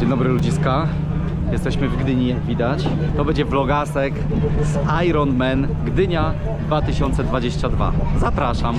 Dzień dobry ludziska. Jesteśmy w Gdyni, jak widać. To będzie vlogasek z Ironman Gdynia 2022. Zapraszam.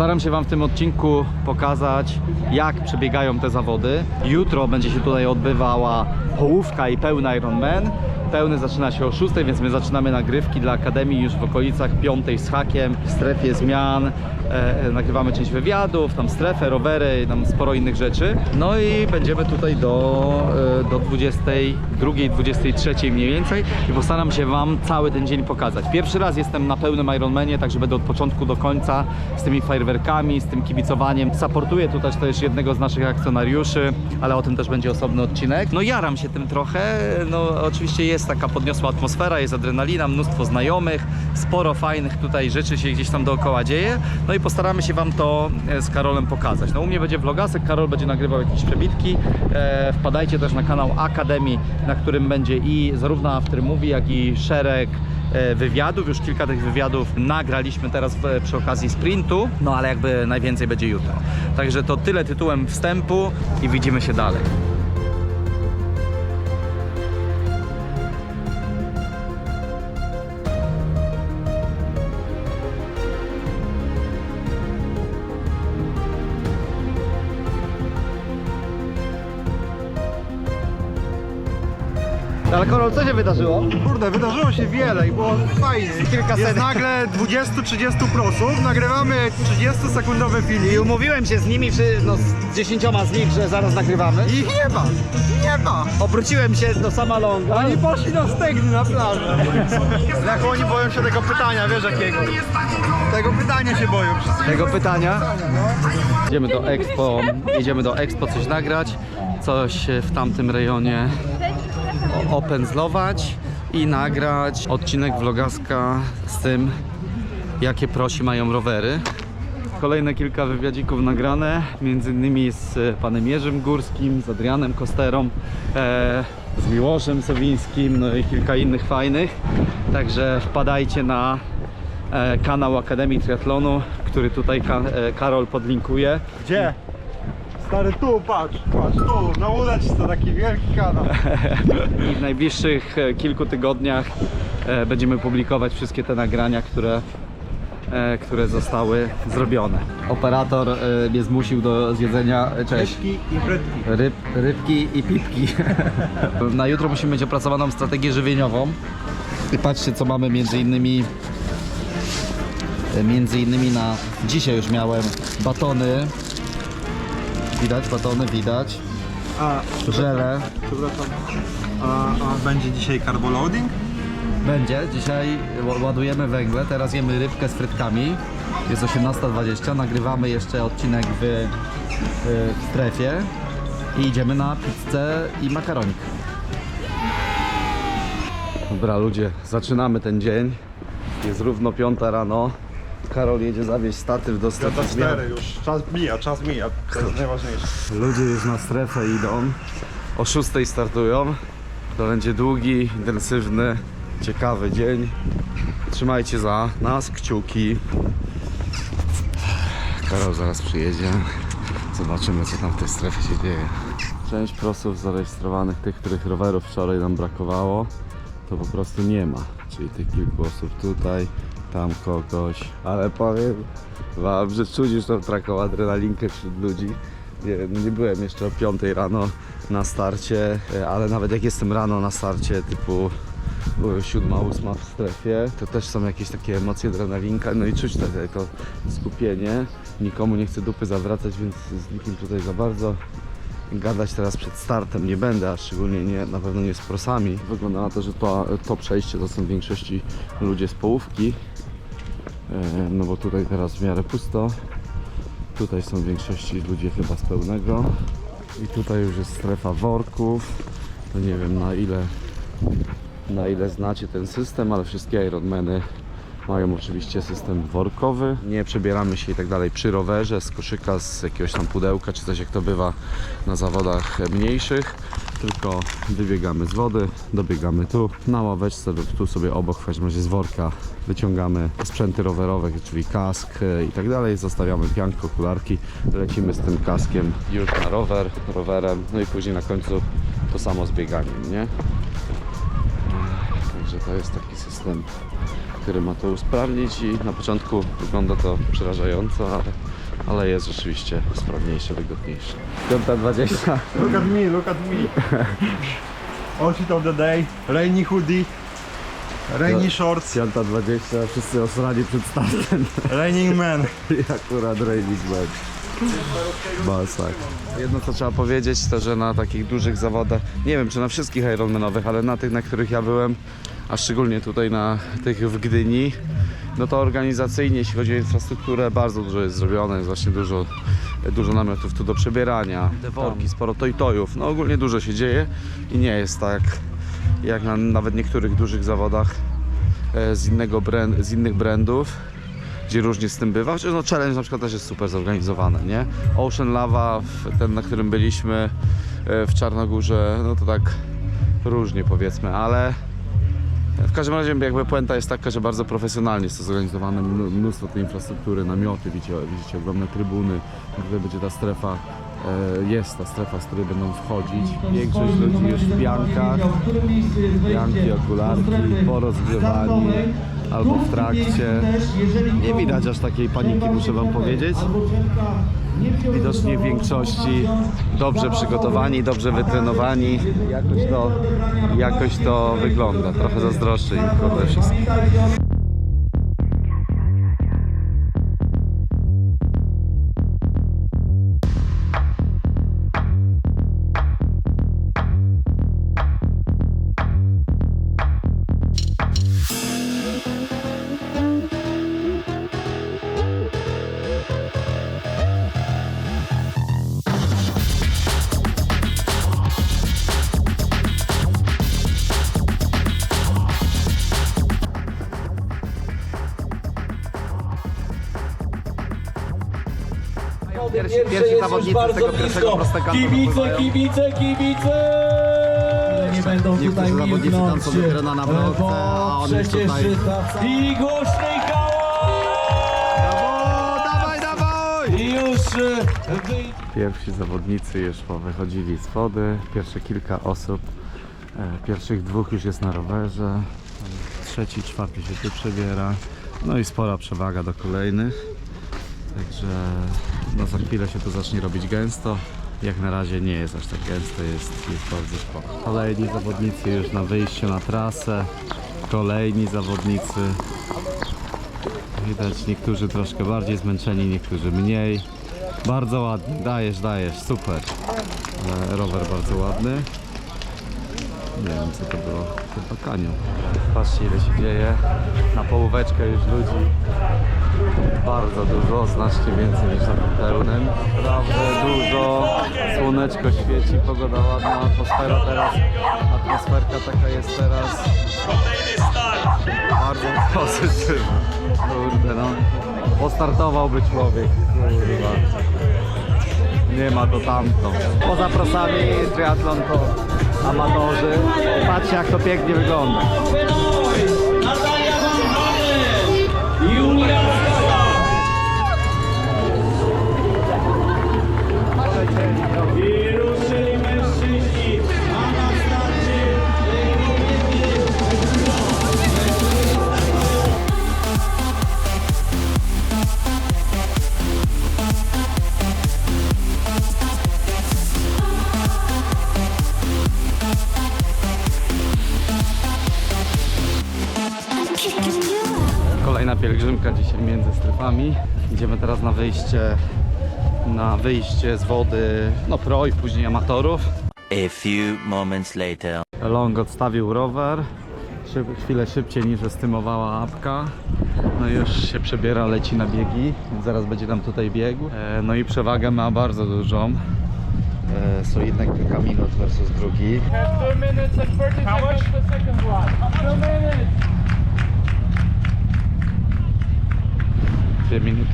Postaram się Wam w tym odcinku pokazać, jak przebiegają te zawody. Jutro będzie się tutaj odbywała połówka i pełny Ironman. Pełny zaczyna się o 6, więc my zaczynamy nagrywki dla Akademii już w okolicach 5 z hakiem, w strefie zmian. E, nagrywamy część wywiadów, tam strefę, rowery, tam sporo innych rzeczy. No i będziemy tutaj do, e, do 22, 23 mniej więcej i postaram się Wam cały ten dzień pokazać. Pierwszy raz jestem na pełnym Ironmanie, także będę od początku do końca z tymi fajerwerkami, z tym kibicowaniem. Supportuję tutaj też jednego z naszych akcjonariuszy, ale o tym też będzie osobny odcinek. No jaram się tym trochę, no oczywiście jest taka podniosła atmosfera, jest adrenalina, mnóstwo znajomych, sporo fajnych tutaj rzeczy się gdzieś tam dookoła dzieje. No i postaramy się Wam to e, z Karolem pokazać. No u mnie będzie vlogasek, Karol będzie nagrywał jakieś przebitki. E, wpadajcie też na kanał Akademii, na którym będzie i zarówno After Movie, jak i szereg e, wywiadów. Już kilka tych wywiadów nagraliśmy teraz przy okazji sprintu, no ale jakby najwięcej będzie jutro. Także to tyle tytułem wstępu i widzimy się dalej. Ale Karol, co się wydarzyło? Kurde, wydarzyło się wiele i było fajnie. Kilkaset. Jest nagle 20-30 prosów, nagrywamy 30-sekundowy I film umówiłem się z nimi, przy, no, z dziesięcioma z nich, że zaraz nagrywamy. i nie ma, nie ma. Obróciłem się do Samalonga. Oni poszli na stegny na plażę. Jak oni boją się tego pytania, wiesz jakiego? Tego pytania się boją wszyscy. tego pytania. Idziemy do Expo, idziemy do Expo coś nagrać, coś w tamtym rejonie opędzlować i nagrać odcinek vlogaska z tym, jakie prosi mają rowery. Kolejne kilka wywiadzików nagrane, między innymi z panem Jerzym Górskim, z Adrianem Kosterą, e, z Miłoszem Sowińskim, no i kilka innych fajnych. Także wpadajcie na e, kanał Akademii Triathlonu, który tutaj Ka e, Karol podlinkuje. Gdzie? Stary, tu, patrz, patrz, tu, na to taki wielki kanał. I w najbliższych e, kilku tygodniach e, będziemy publikować wszystkie te nagrania, które, e, które zostały zrobione. Operator mnie zmusił do zjedzenia, cześć, Rybki i frytki. Ryb, rybki i pipki. Na jutro musimy mieć opracowaną strategię żywieniową. I patrzcie co mamy między innymi między innymi na dzisiaj już miałem batony. Widać batony, widać. A, Żele. przepraszam, a, a będzie dzisiaj carboloading? Będzie. Dzisiaj ła- ładujemy węgle. Teraz jemy rybkę z frytkami. Jest 18.20. Nagrywamy jeszcze odcinek w, y, w strefie. I idziemy na pizzę i makaronik. Dobra ludzie, zaczynamy ten dzień. Jest równo piąta rano. Karol jedzie zawieźć statyw do strefy zmian. już. Czas mija, czas mija. To jest najważniejsze. Ludzie już na strefę idą. O 6 startują. To będzie długi, intensywny, ciekawy dzień. Trzymajcie za nas kciuki. Karol zaraz przyjedzie. Zobaczymy co tam w tej strefie się dzieje. Część prosów zarejestrowanych, tych, których rowerów wczoraj nam brakowało, to po prostu nie ma. Czyli tych kilku osób tutaj, tam kogoś. Ale powiem wam, że czuć tą taką adrenalinkę wśród ludzi. Nie, nie byłem jeszcze o 5 rano na starcie, e, ale nawet jak jestem rano na starcie typu 7-8 w strefie, to też są jakieś takie emocje, adrenalinka, no i czuć te, to skupienie. Nikomu nie chcę dupy zawracać, więc z nikim tutaj za bardzo gadać teraz przed startem nie będę, a szczególnie nie, na pewno nie z prosami. Wygląda na to, że to, to przejście to są w większości ludzie z połówki, e, no bo tutaj teraz w miarę pusto. Tutaj są w większości ludzie chyba z pełnego. I tutaj już jest strefa worków. To nie wiem na ile, na ile znacie ten system, ale wszystkie Ironmany mają oczywiście system workowy. Nie przebieramy się i tak dalej przy rowerze, z koszyka, z jakiegoś tam pudełka, czy coś jak to bywa na zawodach mniejszych. Tylko wybiegamy z wody, dobiegamy tu, na ławeczce lub tu sobie obok, w każdym razie z worka wyciągamy sprzęty rowerowe, czyli kask e, i tak dalej, zostawiamy pianko, okularki, lecimy z tym kaskiem już na rower, rowerem, no i później na końcu to samo z bieganiem, nie? Także to jest taki system, który ma to usprawnić i na początku wygląda to przerażająco, ale, ale jest rzeczywiście sprawniejsze, wygodniejsze. 5.20. Look at me, look at me. Outfit of the day, rainy hoodie, rainy shorts, 5.20, wszyscy osrani przed startem raining man. i akurat Raining Man. Basak. Jedno co trzeba powiedzieć to, że na takich dużych zawodach, nie wiem czy na wszystkich Ironmanowych, ale na tych, na których ja byłem, a szczególnie tutaj na tych w Gdyni, no to organizacyjnie, jeśli chodzi o infrastrukturę, bardzo dużo jest zrobione, jest właśnie dużo, dużo namiotów tu do przebierania, worki, sporo tojtojów, no ogólnie dużo się dzieje i nie jest tak jak na nawet niektórych dużych zawodach e, z, innego brand, z innych brandów, gdzie różnie z tym bywa. Chociaż no challenge na przykład też jest super zorganizowany, nie? Ocean Lava, ten na którym byliśmy e, w Czarnogórze, no to tak różnie powiedzmy, ale w każdym razie jakby puenta jest taka, że bardzo profesjonalnie jest to zorganizowane, mnó- mnóstwo tej infrastruktury, namioty, widzicie, widzicie ogromne trybuny, tutaj będzie ta strefa, e, jest ta strefa, z której będą wchodzić. Większość ludzi już w piankach, pianki, okularki, porozgrzewani albo w trakcie. Nie widać aż takiej paniki, muszę wam powiedzieć. Widocznie w większości dobrze przygotowani, dobrze wytrenowani. Jakoś to, jakoś to wygląda. Trochę zazdroszczę im wszystkim. Pierwsi, Pierwsze jest już bardzo blisko. Kibice, kibice, kibice! Nie będą Niektórzy tutaj zawodnicy tam milknąć, dopiero na nawrotce, bo a on już przecież tutaj- ta- I głośny hałas! dawaj, dawaj! I już e, wyjdzie. Pierwsi zawodnicy już wychodzili z wody. Pierwsze kilka osób. E, pierwszych dwóch już jest na rowerze. Trzeci, czwarty się tu przebiera. No i spora przewaga do kolejnych. Także no za chwilę się tu zacznie robić gęsto. Jak na razie nie jest aż tak gęsto, jest, jest bardzo spoko. Kolejni zawodnicy już na wyjściu na trasę. Kolejni zawodnicy. Widać niektórzy troszkę bardziej zmęczeni, niektórzy mniej. Bardzo ładnie, dajesz, dajesz, super. E, rower bardzo ładny. Nie wiem co to było, chyba kanio. Patrzcie ile się dzieje. Na połóweczkę już ludzi. Bardzo dużo, znacznie więcej niż na pełnym. Naprawdę dużo. Słoneczko świeci, pogoda ładna, atmosfera teraz. Atmosferka taka jest teraz. Bardzo pozytywna. Kurde no. Postartowałby człowiek. Kurwa. Nie ma to tamto. Poza prosami triatlon to amatorzy. Patrzcie jak to pięknie wygląda. Kolejna pielgrzymka dzisiaj między strefami. Idziemy teraz na wyjście na wyjście z wody no pro i później amatorów. A few moments later. Long odstawił rower szyb, chwilę szybciej niż estymowała apka. No i już się przebiera, leci na biegi, więc zaraz będzie nam tutaj biegł. E, no i przewagę ma bardzo dużą. E, solidne kilka minut versus drugi.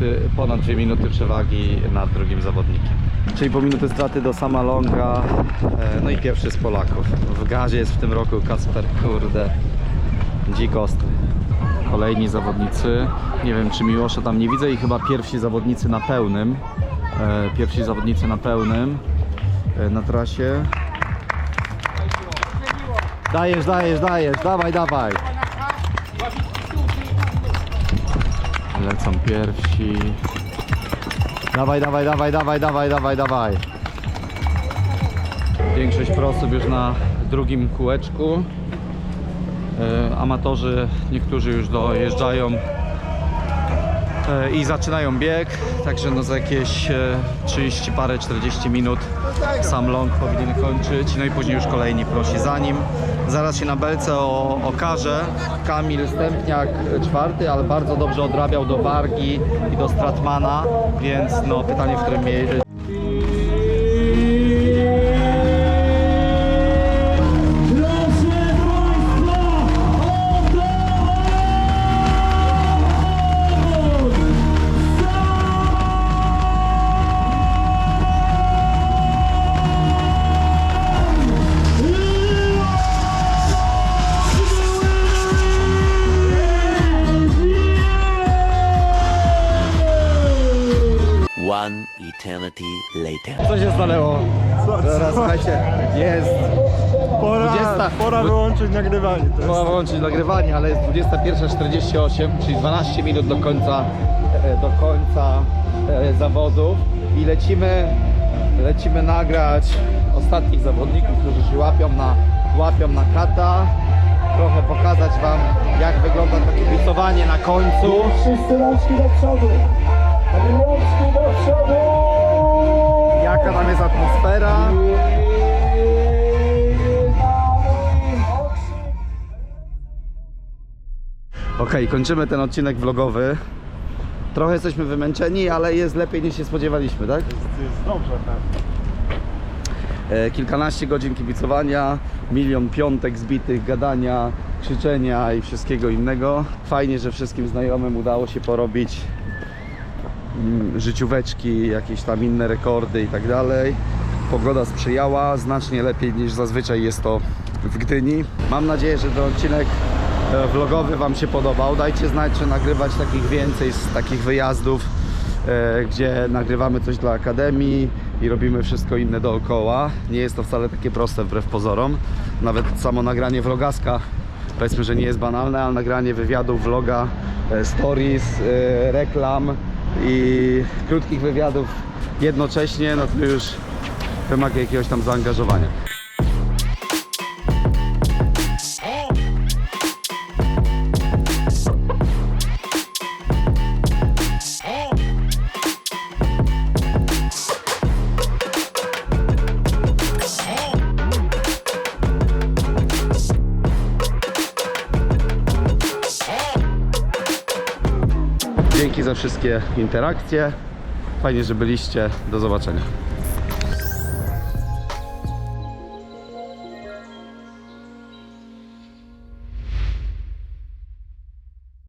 Minuty ponad 2 minuty przewagi nad drugim zawodnikiem. Czyli po minuty straty do sama longa, e, no i pierwszy z Polaków. W gazie jest w tym roku Kasper, kurde, dzik ostry. Kolejni zawodnicy, nie wiem czy Miłosza tam nie widzę i chyba pierwsi zawodnicy na pełnym, e, pierwsi zawodnicy na pełnym e, na trasie. Dajesz, dajesz, dajesz, dawaj, dawaj. Lecą pierwsi. Dawaj, dawaj, dawaj, dawaj, dawaj, dawaj, dawaj. Większość prosów już na drugim kółeczku. E, amatorzy, niektórzy już dojeżdżają i zaczynają bieg, także no za jakieś e, 30 parę, 40 minut sam long powinien kończyć, no i później już kolejni prosi za nim. Zaraz się na belce o, okaże. Kamil Stępniak e, czwarty, ale bardzo dobrze odrabiał do Wargi i do Stratmana, więc no pytanie, w którym Co się stanęło? Zaraz, słuchajcie, jest Pora, 20. pora wyłączyć nagrywanie. To jest. Trzeba wyłączyć nagrywanie, ale jest 21.48, czyli 12 minut do końca, e, do końca e, zawodów i lecimy, lecimy nagrać ostatnich zawodników, którzy się łapią na, łapią na kata. Trochę pokazać Wam, jak wygląda to kibicowanie na końcu. Wszyscy rączki do przodu! Kończymy ten odcinek vlogowy. Trochę jesteśmy wymęczeni, ale jest lepiej niż się spodziewaliśmy, tak? jest dobrze, tak. E, kilkanaście godzin kibicowania, milion piątek zbitych, gadania, krzyczenia i wszystkiego innego. Fajnie, że wszystkim znajomym udało się porobić mm, życióweczki, jakieś tam inne rekordy i tak dalej. Pogoda sprzyjała, znacznie lepiej niż zazwyczaj jest to w Gdyni. Mam nadzieję, że ten odcinek vlogowy Wam się podobał. Dajcie znać, czy nagrywać takich więcej z takich wyjazdów, e, gdzie nagrywamy coś dla Akademii i robimy wszystko inne dookoła. Nie jest to wcale takie proste wbrew pozorom. Nawet samo nagranie vlogaska powiedzmy, że nie jest banalne, ale nagranie wywiadów, vloga, e, stories, e, reklam i krótkich wywiadów jednocześnie, no to już wymaga jakiegoś tam zaangażowania. Za wszystkie interakcje. Fajnie, że byliście. Do zobaczenia.